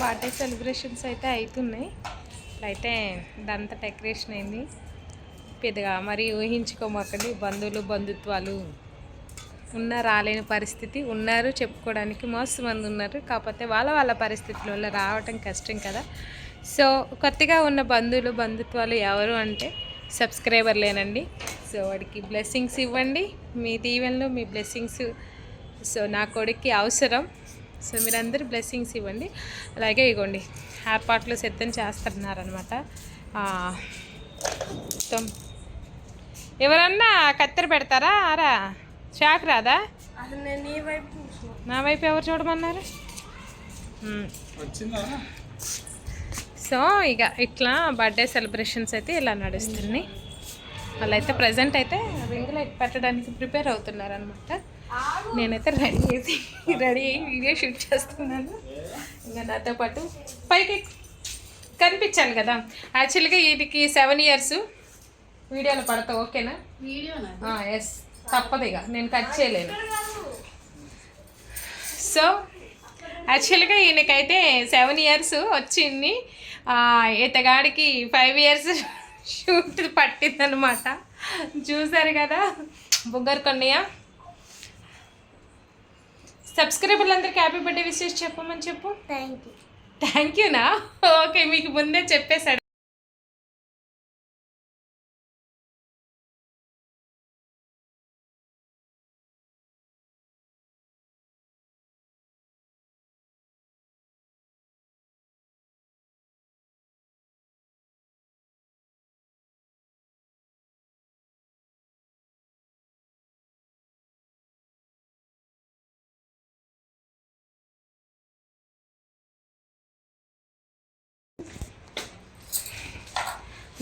Birthday celebrations అయితే అవుతున్నాయి. అయితే ఇదంతా డెకరేషన్ అయింది. పెద్దగా మరి ఊహించుకోమాకండి బంధువులు బంధుత్వాలు ఉన్న రాలేని పరిస్థితి ఉన్నారు చెప్పుకోవడానికి మస్తు మంది ఉన్నారు. కాకపోతే వాళ్ళ వాళ్ళ పరిస్థితుల వల్ల రావటం కష్టం కదా. సో కొత్తగా ఉన్న బంధువులు బంధుత్వాలు ఎవరు అంటే సబ్స్క్రైబర్లేనండి సో వాడికి బ్లెస్సింగ్స్ ఇవ్వండి. మీ దీవెనలు మీ బ్లెస్సింగ్స్. సో నా కొడుక్కి అవసరం. సో మీరందరూ బ్లెస్సింగ్స్ ఇవ్వండి. అలాగే ఇగోండి ఏర్పాట్లు సిద్ధం చేస్తున్నారనమాట మొత్తం ఎవరన్నా కత్తెర పెడతారా? ఆరా? షాక్ రాదా? నీ వైపు చూసిన. నా వైపు ఎవరు చూడమన్నారు? సో ఇక ఇట్లా బర్త్డే సెలబ్రేషన్స్ అయితే ఇలా నడుస్తున్నాయి. వాళ్ళైతే ప్రజెంట్ అయితే రింగ్ లైట్ పెట్టడానికి ప్రిపేర్ అవుతున్నారు అనమాట నేనైతే రెడీ చేసి రెడీ అయ్యి వీడియో షూట్ చేస్తున్నాను. ఇంకా నాతో పాటు పైకి కనిపించాను కదా. యాక్చువల్గా వీటికి సెవెన్ ఇయర్స్ వీడియోలో పడతా ఓకేనా? వీడియోనా? ఎస్ తప్పదు ఇక నేను కట్ చేయలేను. సో యాక్చువల్గా ఈయనకైతే సెవెన్ ఇయర్స్ వచ్చింది. ఇతగాడికి ఫైవ్ ఇయర్స్ షూట్ పట్టిందనమాట చూసారు కదా? బుగ్గర్ కొన్నయ్య సబ్స్క్రైబర్లందరికీ హ్యాపీ బర్త్డే విషెస్ చెప్పమని చెప్పు. థ్యాంక్ యూ థ్యాంక్ యూనా ఓకే మీకు ముందే చెప్పేశాడు.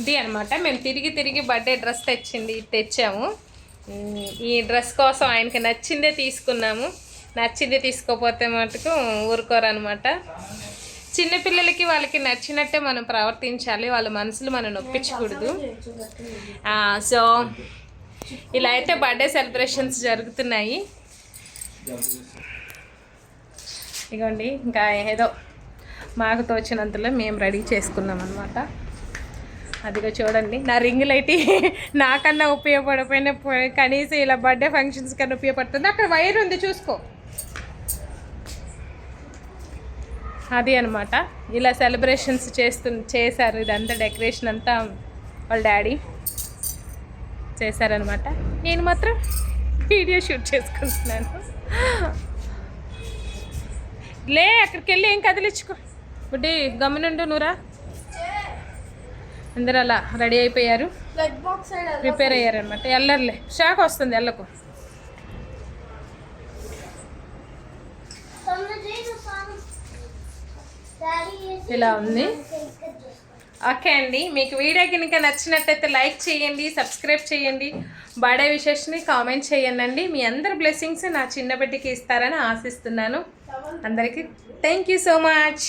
ఇది అనమాట మేము తిరిగి తిరిగి బర్త్డే డ్రెస్ తెచ్చింది తెచ్చాము. ఈ డ్రెస్ కోసం ఆయనకి నచ్చిందే తీసుకున్నాము. నచ్చింది తీసుకోపోతే మటుకు ఊరుకోరనమాట చిన్నపిల్లలకి వాళ్ళకి నచ్చినట్టే మనం ప్రవర్తించాలి. వాళ్ళ మనసులు మనం నొప్పించకూడదు. సో ఇలా అయితే బర్త్డే సెలబ్రేషన్స్ జరుగుతున్నాయి. ఇగోండి ఇంకా ఏదో మాకు తోచినంతలో మేము రెడీ చేసుకున్నాం అనమాట అదిగో చూడండి నా రింగ్ లైట్ నాకన్నా ఉపయోగపడపోయినా కనీసం ఇలా బర్త్డే ఫంక్షన్స్ కన్నా ఉపయోగపడుతుంది. అక్కడ వైర్ ఉంది చూసుకో. అది అనమాట ఇలా సెలబ్రేషన్స్ చేస్తు చేశారు. ఇదంతా డెకరేషన్ అంతా వాళ్ళ డాడీ చేశారనమాట నేను మాత్రం వీడియో షూట్ చేసుకుంటున్నాను. లే అక్కడికి వెళ్ళి ఏం కదిలించుకో. బుడ్డి గమ్మునుండు నువ్వురా అందరూ అలా రెడీ అయిపోయారు. ప్రిపేర్ అయ్యారనమాట ఎల్లర్లే. షాక్ వస్తుంది ఎల్లకు. ఇలా ఉంది. ఓకే అండి. మీకు వీడియో కనుక నచ్చినట్టయితే లైక్ చేయండి సబ్స్క్రైబ్ చేయండి. బర్త్డే విషెస్ని కామెంట్ చేయండి మీ అందరి బ్లెస్సింగ్స్ నా చిన్న బిడ్డకి ఇస్తారని ఆశిస్తున్నాను. అందరికీ థ్యాంక్ యూ సో మచ్.